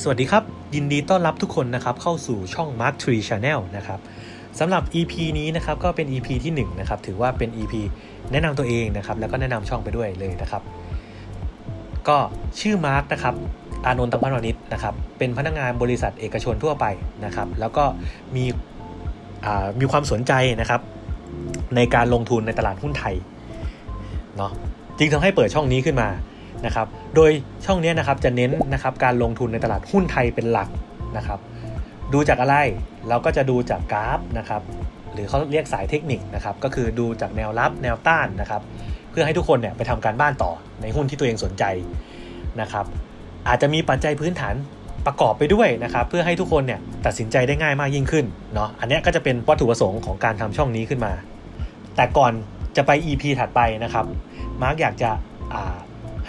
สวัสดีครับ ยินดีต้อนรับทุกคนนะครับเข้าสู่ช่อง Mark Tree Channel นะครับสำหรับ EP นี้นะครับก็เป็น EP ที่1นะครับถือว่าเป็น EP แนะนำตัวเองนะครับแล้วก็แนะนำช่องไปด้วยเลยนะครับก็ชื่อมาร์คนะครับอานนท์ตะพันวานิชนะครับเป็นพนักงานบริษัทเอกชนทั่วไปนะครับแล้วก็มีมีความสนใจนะครับในการลงทุนในตลาดหุ้นไทยเนาะจึงทำให้เปิดช่องนี้ขึ้นมา นะครับ โดยช่องนี้นะครับจะเน้นนะครับการลงทุนในตลาดหุ้นไทยเป็นหลักนะครับ ดูจากอะไรเราก็จะดูจากกราฟนะครับหรือเขาเรียกสายเทคนิคนะครับก็คือดูจากแนวรับแนวต้านนะครับ เพื่อให้ทุกคนเนี่ยไปทำการบ้านต่อในหุ้นที่ตัวเองสนใจนะครับ อาจจะมีปัจจัยพื้นฐานประกอบไปด้วยนะครับ เพื่อให้ทุกคนเนี่ยตัดสินใจได้ง่ายมากยิ่งขึ้นเนาะอันนี้ก็จะเป็นวัตถุประสงค์ของการทำช่องนี้ขึ้นมา แต่ก่อนจะไป EP ถัดไปนะครับมาร์กอยากจะอ่า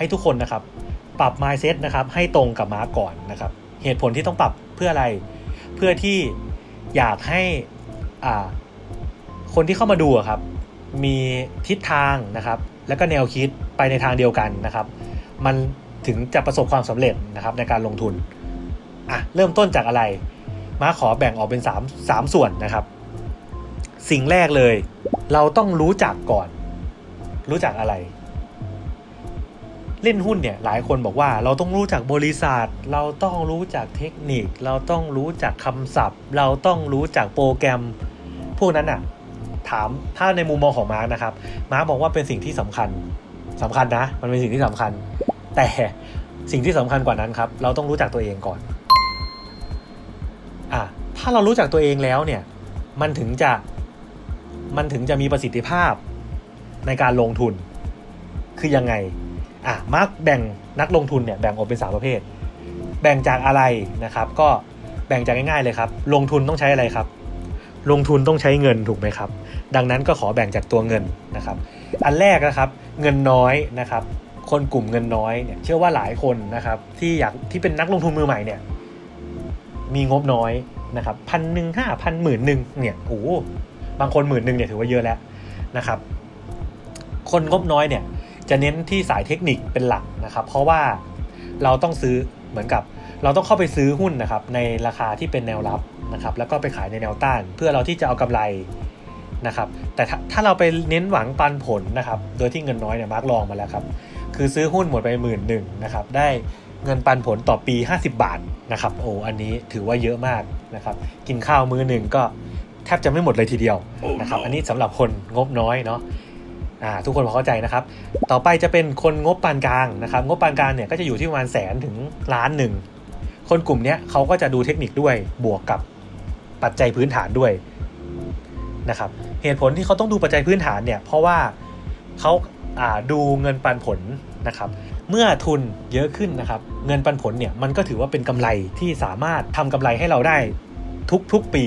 ให้ทุกคนนะครับ ปรับ mindset นะครับ ให้ตรงกับมาร์กก่อนนะครับ เหตุผลที่ต้องปรับเพื่ออะไร เพื่อที่อยากให้อ่าคนที่เข้ามาดูครับ มีทิศทางนะครับ แล้วก็แนวคิดไปในทางเดียวกันนะครับ มันถึงจะประสบความสำเร็จนะครับในการลงทุนอะเริ่มต้นจากอะไรมาขอแบ่งออกเป็น 3 3 ส่วนนะครับ สิ่งแรกเลย เราต้องรู้จักก่อน รู้จักอะไร เล่นหุ้นเนี่ยหลายคนบอกว่าเราต้องรู้จักบริษัท เราต้องรู้จักเทคนิค เราต้องรู้จักคำศัพท์ เราต้องรู้จักโปรแกรม พวกนั้นอะถามถ้าในมุมมองของมาร์กนะครับมาร์กบอกว่าเป็นสิ่งที่สำคัญสำคัญนะ มันเป็นสิ่งที่สำคัญ แต่สิ่งที่สำคัญกว่านั้นครับ เราต้องรู้จักตัวเองก่อนอะถ้าเรารู้จักตัวเองแล้วเนี่ยมันถึงจะมันถึงจะมีประสิทธิภาพในการลงทุนคือยังไง อะมาร์กแบ่งนักลงทุนเนี่ยแบ่งออกเป็นสามประเภท แบ่งจากอะไรนะครับ ก็แบ่งจากง่ายๆเลยครับ ลงทุนต้องใช้อะไรครับ ลงทุนต้องใช้เงินถูกไหมครับ ดังนั้นก็ขอแบ่งจากตัวเงินนะครับ อันแรกนะครับเงินน้อยนะครับ คนกลุ่มเงินน้อยเนี่ยเชื่อว่าหลายคนนะครับที่อยากที่เป็นนักลงทุนมือใหม่เนี่ยมีงบน้อยนะครับพันหนึ่งห้าพันหมื่นหนึ่งเนี่ยโอ้บางคนหมื่นหนึ่งเนี่ยถือว่าเยอะแล้วนะครับ คนงบน้อยเนี่ย จะเน้นที่สายเทคนิคเป็นหลักนะครับ เพราะว่าเราต้องซื้อเหมือนกับเราต้องเข้าไปซื้อหุ้นนะครับในราคาที่เป็นแนวรับนะครับ แล้วก็ไปขายในแนวต้าน เพื่อเราที่จะเอากำไรนะครับ แต่ถ้าเราไปเน้นหวังปันผลนะครับ โดยที่เงินน้อยเนี่ยมาร์กลองมาแล้วครับ คือซื้อหุ้นหมดไปหมื่นหนึ่งนะครับ ได้เงินปันผลต่อปี 50 บาทนะครับ โอ้อันนี้ถือว่าเยอะมากนะครับ กินข้าวมื้อหนึ่งก็แทบจะไม่หมดเลยทีเดียวนะครับ อันนี้สำหรับคนงบน้อยเนาะ อ่าทุกคนพอเข้าใจนะครับ ต่อไปจะเป็นคนงบปานกลางนะครับ งบปานกลางเนี่ยก็จะอยู่ที่ประมาณแสนถึงล้านหนึ่ง คนกลุ่มเนี้ยเขาก็จะดูเทคนิคด้วยบวกกับปัจจัยพื้นฐานด้วยนะครับ เหตุผลที่เขาต้องดูปัจจัยพื้นฐานเนี่ยเพราะว่าเขาาดูเงินปันผลนะครับ เมื่อทุนเยอะขึ้นนะครับ เงินปันผลเนี่ยมันก็ถือว่าเป็นกำไรที่สามารถทำกำไรให้เราได้ทุกๆปี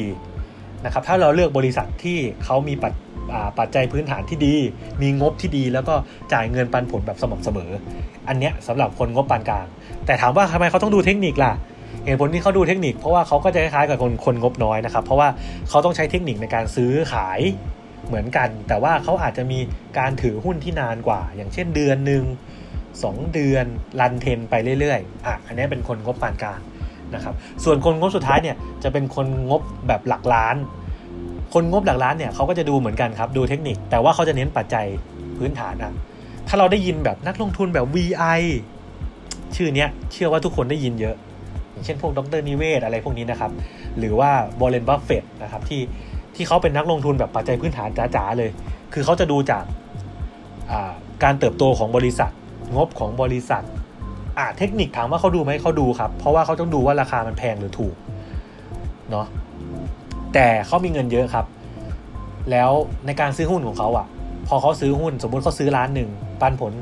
นะครับ ถ้าเราเลือกบริษัทที่เขามีปัจ ปัจจัยพื้นฐานที่ดี มีงบที่ดี แล้วก็จ่ายเงินปันผลแบบสม่ำเสมอ อันเนี้ยสำหรับคนงบปานกลาง แต่ถามว่าทำไมเขาต้องดูเทคนิคล่ะเหตุผลที่เขาดูเทคนิคเพราะว่าเขาก็จะคล้ายๆกับคนคนงบน้อยนะครับเพราะว่าเขาต้องใช้เทคนิคในการซื้อขายเหมือนกัน แต่ว่าเขาอาจจะมีการถือหุ้นที่นานกว่า อย่างเช่นเดือนหนึ่งสองเดือนรันเทนไปเรื่อยๆอะอันนี้เป็นคนงบปานกลางนะครับส่วนคนงบสุดท้ายเนี่ยจะเป็นคนงบแบบหลักล้าน คนงบหลักล้านเนี่ยเขาก็จะดูเหมือนกันครับดูเทคนิค แต่ว่าเขาจะเน้นปัจจัยพื้นฐานอะถ้าเราได้ยินแบบนักลงทุนแบบ VI ชื่อเนี้ยเชื่อว่าทุกคนได้ยินเยอะ อย่างเช่นพวกดรนิเวศอะไรพวกนี้นะครับ หรือว่าบร r เ e นบัฟเฟตนะครับที่ที่เขาเป็นนักลงทุนแบบปัจจัยพื้นฐานจ๋าๆเลย คือเขาจะดูจากการเติบโตของบริษัท งบของบริษัทอ่าเทคนิคถามว่าเขาดูไหมเขาดูครับ เพราะว่าเขาต้องดูว่าราคามันแพงหรือถูกเนาะ แต่เขามีเงินเยอะครับ แล้วในการซื้อหุ้นของเขาอะ่ะ พอเขาซื้อหุ้นสมมุติเขาซื้อล้านหนึ่งปันผล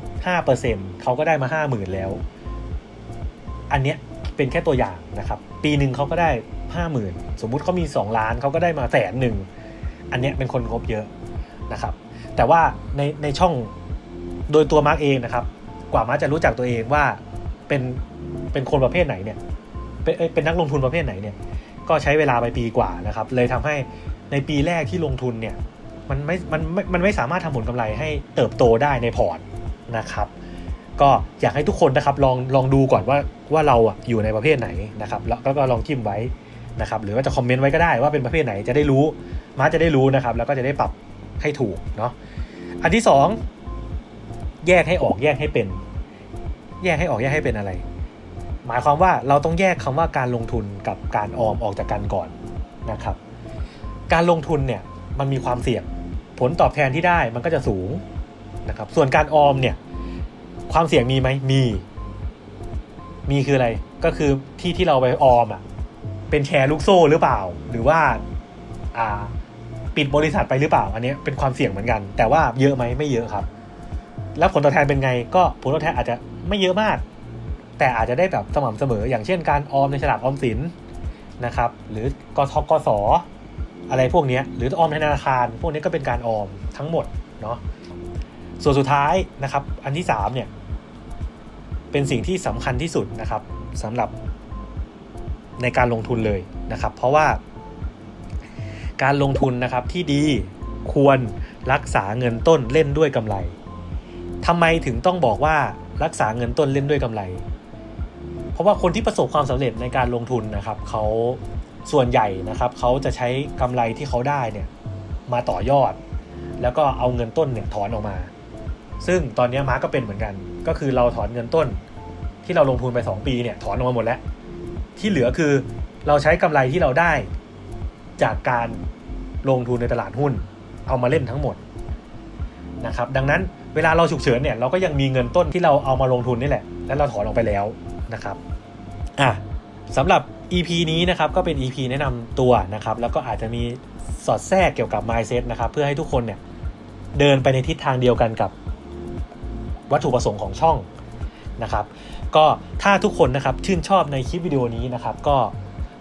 5%เขาก็ได้มา 5 0,000 แล้ว อันเนี้ยเป็นแค่ตัวอย่างนะครับ ปีหนึ่งเขาก็ได้ 50,000 สมมุติเขามี 2 ล้านเขาก็ได้มาแสนหนึ่งอันเนี้ยเป็นคนงบเยอะนะครับ แต่ว่าในในช่องโดยตัวมาร์กเองนะครับ กว่ามาร์กจะรู้จักตัวเองว่าเป็นเป็นคนประเภทไหนเนี่ยเป็นเอ้ยเป็นนักลงทุนประเภทไหนเนี่ย ก็ใช้เวลาไปปีกว่านะครับ เลยทำให้ในปีแรกที่ลงทุนเนี่ยมันไม่มันไม่มันไม่สามารถทำผลกำไรให้เติบโตได้ในพอร์ตนะครับ ก็อยากให้ทุกคนนะครับลองลองดูก่อนว่าว่าเราอะอยู่ในประเภทไหนนะครับ แล้วก็ลองจิ้มไว้นะครับ หรือว่าจะคอมเมนต์ไว้ก็ได้ว่าเป็นประเภทไหนจะได้รู้มาจะได้รู้นะครับ แล้วก็จะได้ปรับให้ถูกเนาะอันที่สองแยกให้ออกแยกให้เป็น แยกให้ออกแยกให้เป็นอะไร หมายความว่าเราต้องแยกคำว่าการลงทุนกับการออมออกจากกันก่อนนะครับ การลงทุนเนี่ยมันมีความเสี่ยง ผลตอบแทนที่ได้มันก็จะสูงนะครับ ส่วนการออมเนี่ยความเสี่ยงมีไหมมี มีคืออะไรก็คือที่ที่เราไปออมอะเป็นแชร์ลูกโซ่หรือเปล่า หรือว่าอ่าปิดบริษัทไปหรือเปล่า อันนี้เป็นความเสี่ยงเหมือนกัน แต่ว่าเยอะไหมไม่เยอะครับ แล้วผลตอบแทนเป็นไง ก็ผลตอบแทนอาจจะไม่เยอะมาก แต่อาจจะได้แบบสม่ำเสมอ อย่างเช่นการออมในฉลากออมสินนะครับ หรือกทกสอะไรพวกนี้หรือออมในธนาคาร พวกนี้ก็เป็นการออมทั้งหมดเนาะส่วนสุดท้ายนะครับ อันที่สามเนี่ยเป็นสิ่งที่สำคัญที่สุดนะครับสำหรับในการลงทุนเลยนะครับ เพราะว่า การลงทุนนะครับที่ดีควรรักษาเงินต้นเล่นด้วยกำไรทำไมถึงต้องบอกว่ารักษาเงินต้นเล่นด้วยกำไร ราะว่าคนที่ประสบความสำเร็จในการลงทุนนะครับเขาส่วนใหญ่นะครับเขาจะใช้กำไรที่เขาได้เนี่ยมาต่อยอด แล้วก็เอาเงินต้นเนี่ยถอนออกมา ซึ่งตอนนี้มาร์กก็เป็นเหมือนกัน ก็คือเราถอนเงินต้น ที่เราลงทุนไป 2 ปีเนี่ยถอนออกมาหมดแล้ว ที่เหลือคือเราใช้กำไรที่เราได้จากการลงทุนในตลาดหุ้น เอามาเล่นทั้งหมดนะครับดังนั้นเวลาเราฉุกเฉินเนี่ยเราก็ยังมีเงินต้นที่เราเอามาลงทุนนี่แหละ แล้วเราถอนออกไปแล้วนะครับ อะสำหรับ EP นี้นะครับก็เป็น EP แนะนำตัวนะครับ แล้วก็อาจจะมีสอดแทรกเกี่ยวกับ mindset นะครับ เพื่อให้ทุกคนเนี่ยเดินไปในทิศทางเดียวกันกับวัตถุประสงค์ของช่องนะครับ ก็ถ้าทุกคนนะครับชื่นชอบในคลิปวิดีโอนี้นะครับ ก็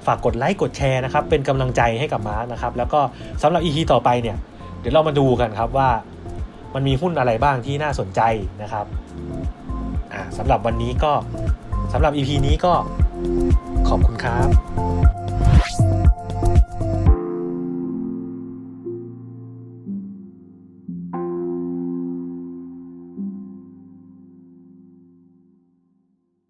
ฝากกดไลค์กดแชร์นะครับ เป็นกำลังใจให้กับมาร์นะครับ แล้วก็สำหรับ EP ต่อไปเนี่ย เดี๋ยวเรามาดูกันครับว่ามันมีหุ้นอะไรบ้างที่น่าสนใจนะครับอ่าสำหรับวันนี้ก็สำหรับ EP นี้ก็ ขอบคุณครับ